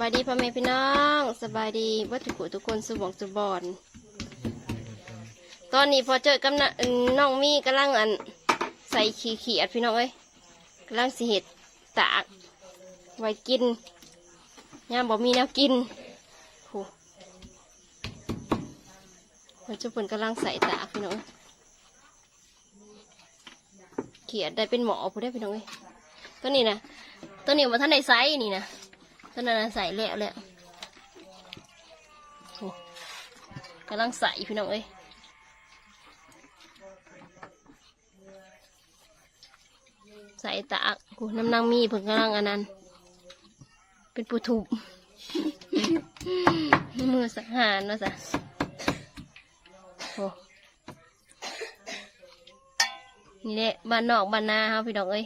บายดีพ่อแม่พี่น้องสบายดีวัตถุกุทุกคนสุบองสุบอน ตอนนี้พอเจอกับน้าน้องมีกำลังอันใส่ขี้เขียดพี่น้องเอ้ยกำลังสิเห็ดตากไว้กินย่ามบอกมีแนวกินโหมันจะเพิ่นกำลังใส่ตากพี่น้องเอ้ยเขียดได้เป็นหมอผู้ได้พี่น้องเอ้ยตัวนี้นะตัวนี้มาท่านในไซส์นี่นะ ตัวนั้นใส่แล้วแล้วโหกำลังใส่พี่น้องเอ้ยใส่ตากกูน้ำนางมีเพิ่งกำลังอันนั้น เป็นปูถุบมือสังหารเนาะจ้ะโอ้นี่แหละบ้านนอกบ้านนาเฮาพี่ดอกเอ้ย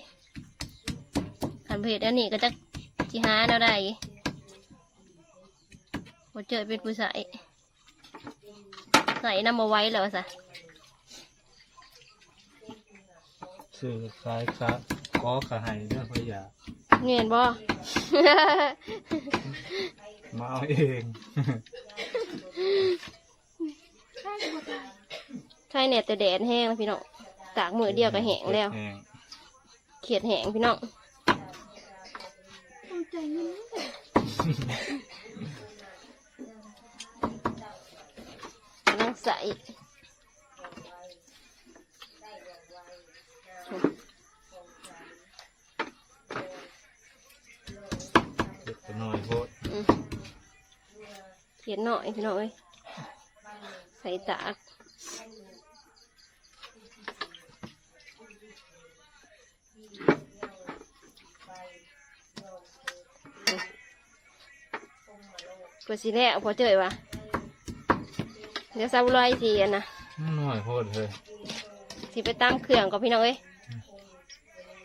ขันเพจอันนี้ก็จะ จิหาแนวได้พอเจอเป็นผู้ใส่ใส่น้ำมาไว้แล้วจ้ะสื่อคล้ายครับก็ขาหายเรื่องพยาเงียนบ่ มาเอาเองใช่เนี่ยแต่แดดแห้งแล้วพี่น้องตากมือเดียวก็แห้งแล้วห้งเขียดแห้งพี่น้อง กำลังใส่เด็กไปหน่อยโพดอืมเขียดหน่อยพี่น้องเอ้ยใส่ตา กกว่าสิแล้วพอเจอวะเดี๋ยวซาบุไรสิอันนะหน่อยโพดเลยสิไปตามเครื่องกับพี่น้องเอ้ย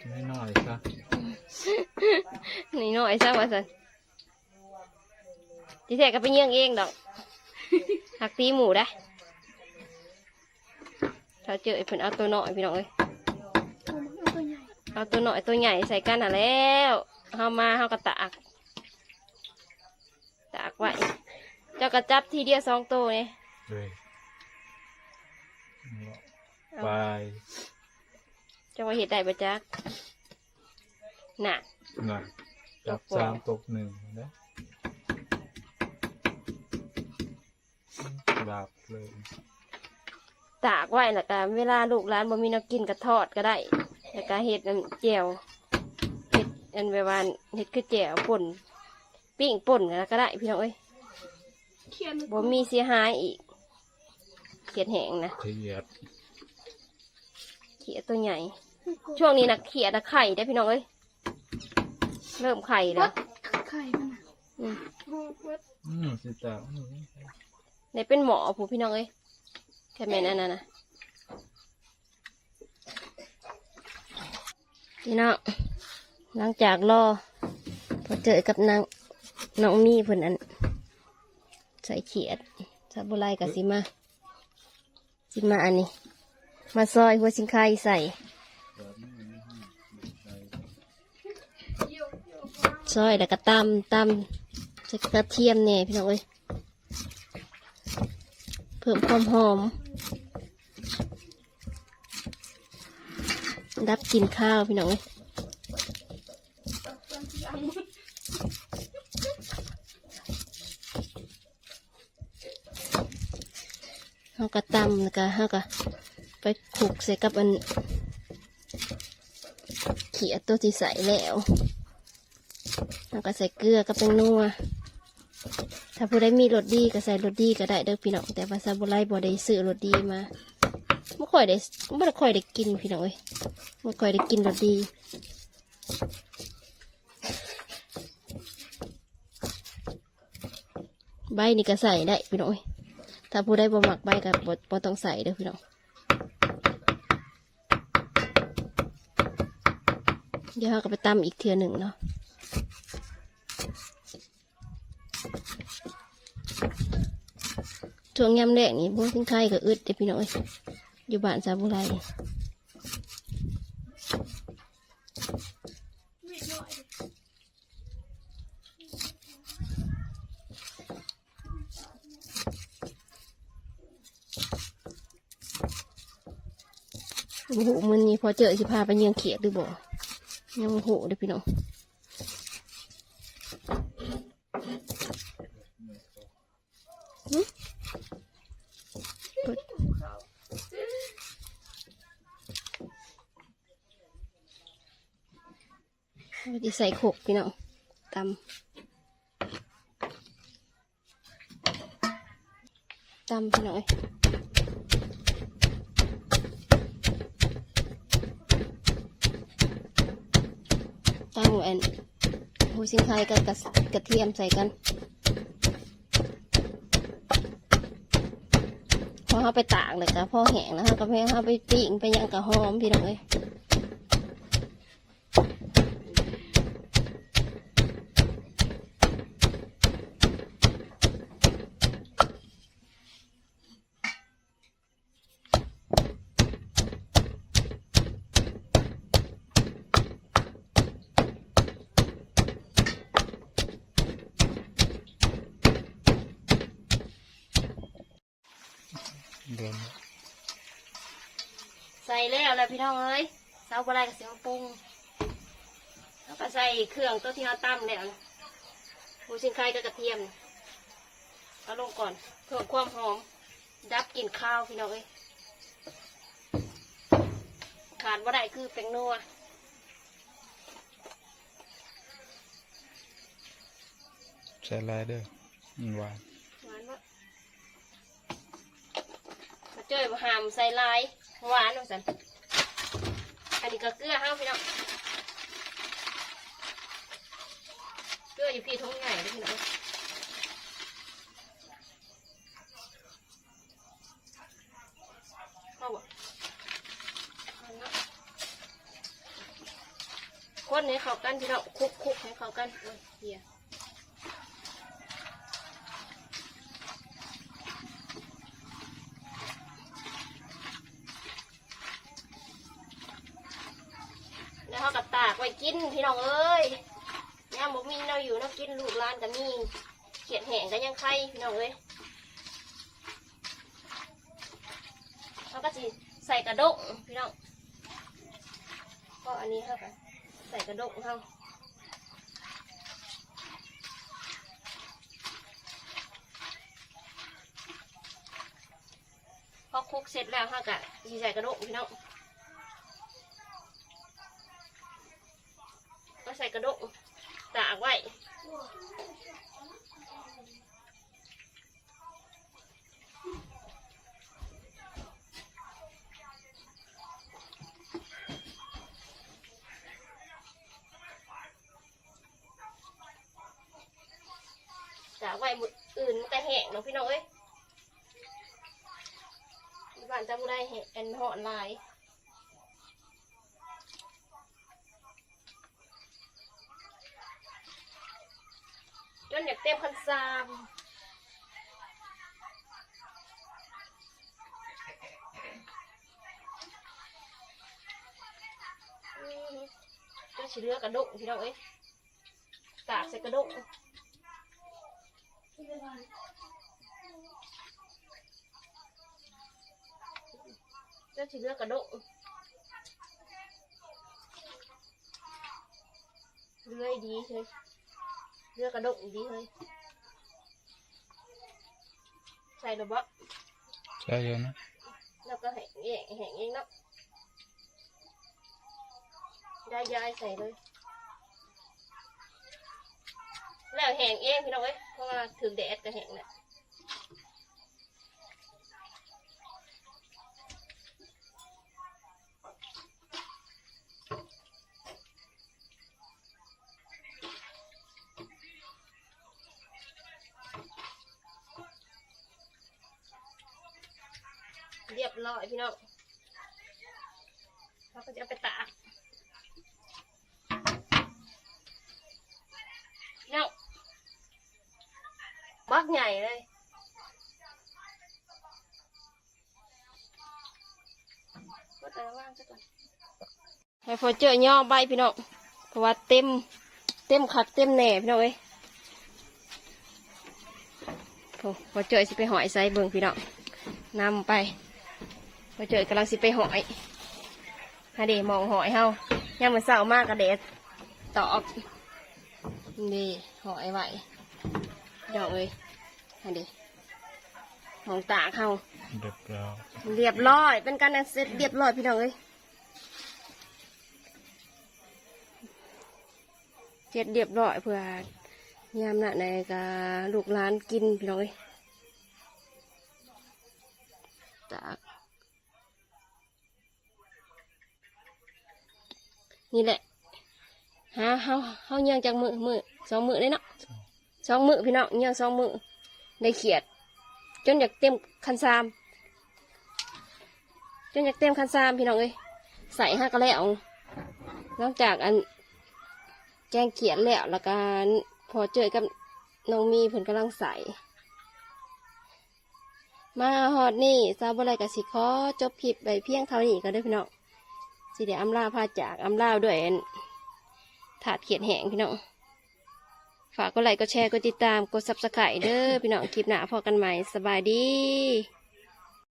ไม่หน่อยซะนี่น้อยซะว่าสันที่แท้ก็ไปเยี่ยงเองดอกหักตีหมูได้ถ้าเจอไอ้เพิ่นเอาตัวน้อยพี่น้องเอ้ยเอาตัวน้อยตัวใหญ่ใส่กันอะแล้วเฮามาเฮากระตาก ตากไว้เจ้ากระจับทีเดียวสองตัวนี่เลยไปเจ้าว่าเห็ดได้ปะจักน่ะหน่อยจับสามตกหนึ่งนะดาบเลยตากไว้แล้วก็เวลาลูกร้านบ่มีแนวกินก็ทอดก็ได้แล้วก็เห็ดอันแจ่วเห็ดอันแบบว่าเห็ดคือแจ่วป่น ปิ้งป่นแล้วก็ได้พี่น้องเอ้ยเขียนบ่มีเสียหายอีกเขียดแห้งนะเทียดเขียดตัวใหญ่ ช่วงนี้นะเขียดนะไข่ได้อพี่น้องเอ้ยเริ่มไข่แล้วไข่มันอะอืมโอ้วัดอืมสิตาอืมได้เป็นหมอผู้พี่น้องเอ้ยแค่แม่นอันนั้นนะพี่น้องหลังจากรอพอเจอกับนาง น้องมีเพิ่นอัน ใส่เขียดซาบุไรกับสิมาสิมาอันนี้ มาซอยหัวชิงไข่ใส่ซอยแล้วก็ตำตำใส่กระเทียมเนี่ยพี่น้องเอ้ยเพิ่มความหอมดับกินข้าวพี่น้องเอ้ย เฮากระตำแล้วก็เฮาก็ไปคลุกใส่กับอันเขียตัวที่ใส่แล้วแล้วก็ใส่เกลือกับเป็นนัว ถ้าผู้ใดมีรสดีก็ใส่รสดีก็ได้เด้อพี่น้อง แต่ว่าซาบุไรบ่ได้ซื้อรสดีมาไม่ค่อยได้ไม่ได้ค่อยได้กินพี่น้องเอ้ยไม่ค่อยได้กินรสดีใบนี่ก็ใส่ได้พี่น้องเอ้ย ถ้าผู้ใดบ่หมักใบก็บ่บ่ต้องใส่เด้อพี่น้องเดี๋ยวเราก็ไปตำอีกเทือหนึ่งเนาะช่วงยำแรกนี่พวกทิ้งไข่ก็อึดเด้พี่น้องเอ้ยอยู่บ้านซาบุไร มีดหน่อย โอ้โหมันนี้พอเจอสิพาไปเยียงเขียดหรือบ่ยังโอ้โหเด้อพี่น้องเดเอาไปใส่ขกพี่น้องตำตำพี่น้องเอ้ย ตั้งแอนหูสิงไทยกับกระกระเทียมใส่กันพอเขาไปตากเลยกะพอแห้งแล้วเขาก็ไปเขาไปปิ้งไปยังกะหอมพี่น้องเอ้ย ส่แล้วแล้วพี่น้องเอ้ยเสาบะไรกับเสียงปรุงแล้วก็ใส่เครื่องตัวที่เราตั้มแล้วนะหูสิงไทยกับกระเทียมเอาลงก่อนเพิ่มความหอม ดับกลิ่นข้าวพี่น้องเอ้ยขาดว่าได้คือแป้งนัวใส่ลายเด้อมันหวานหวานวะมาเจอมาหามใส่ลาย หวานว่าสันอันนี้ก็เกลือห้าพี่น้องเกลืออยู่พี่ท้องใหญ่เลยพี่น้องเข้าบ่เอาเนาะคนให้เข้ากันพี่น้องคุกคุกให้เข้ากันโอ้ยเฮีย แล้วเขากับตาก ไว้กินพี่น้องเอ้ยย่ามบอกมีเราอยู่เรากินลูกร้านกับมีเขียดแห้งกันยังไข่พี่น้องเอ้ยเขาก็จะใส่กระดกพี่น้องก็อันนี้เขาก็ใส่กระดกเขาพอคลุกเสร็จแล้วเขาก็จะใส่กระดกพี่น้อง ก็ใส่กระดกตากไว้ตากไว้หมดอื่นมันก็แห้งเนาะพี่น้องเอ้ยบ้านจะไม่ได้แห้งอันหอนลาย จนอยากเต็มคันซามอืมจนสิเลือกกระดกพี่น้องเอ้ยตากใส่กระดกจนสิเลือกกระดกเลื่อยดีเลย เลือกกระดกดีเลยใส่ระเบาะใช่เยอะนะแล้วก็แห้งเองแห้งเองเนาะย้ายย้ายใส่เลย แล้วแห้งเองพี่น้องเอ้ยเพราะว่าถึงแดดก็แห้งแหละ เรียบร้อยพี่น้องเราก็จะเอาไปตากเนาะบักใหญ่เลยก็แต่ว่างซะก่อนให้พอเจอย่อใบพี่น้องเพราะว่าเต็มเต็มคักเต็มแหน่พี่น้องเอ้ยโอ้พอเจอสิไปหอยใส่เบิ่งพี่น้องนำไป พอเจอกำลังสิไปหอยฮะเดมองหอยเฮายามมื้อเช้ามากกระเดดตอบนี่หอยไหวดอกเอ้ยฮะเดมองตากเฮาเด็กเราเรียบร้อย เป็นการเสร็จเรียบร้อยพี่น้องเอ้ยเสร็จเรียบร้อยเพื่อยามหน้าในกาลูกหลานกินพี่น้องเอ้ยตาก นี่แหละหาเฮาเฮายังจากมือมือสองมือเลยเนาะสองมือพี่น้องยังสองมือได้เขียด จนอยากเต็มคันซาม จนอยากเต็มคันซามพี่น้องเอ้ยใส่ห้ากระแล้วนอกจากอัน แกงเขียดแล้วแล้วก็พอเจอกับน้องมีเพิ่นกำลังใส่มาฮอดนี่ซาบอะไรกับสิขอจบคลิปไปเพียงเท่านี้ก็ได้พี่น้อง สิเดี๋ยวอำลาพาจากอำลาด้วยอันถาดเขียนแหงพี่น้องฝากกดไลค์กดแชร์กดติดตามกดซับสไครต์เด้อพี่น้องคลิปหน้าพอกันใหม่สบายดี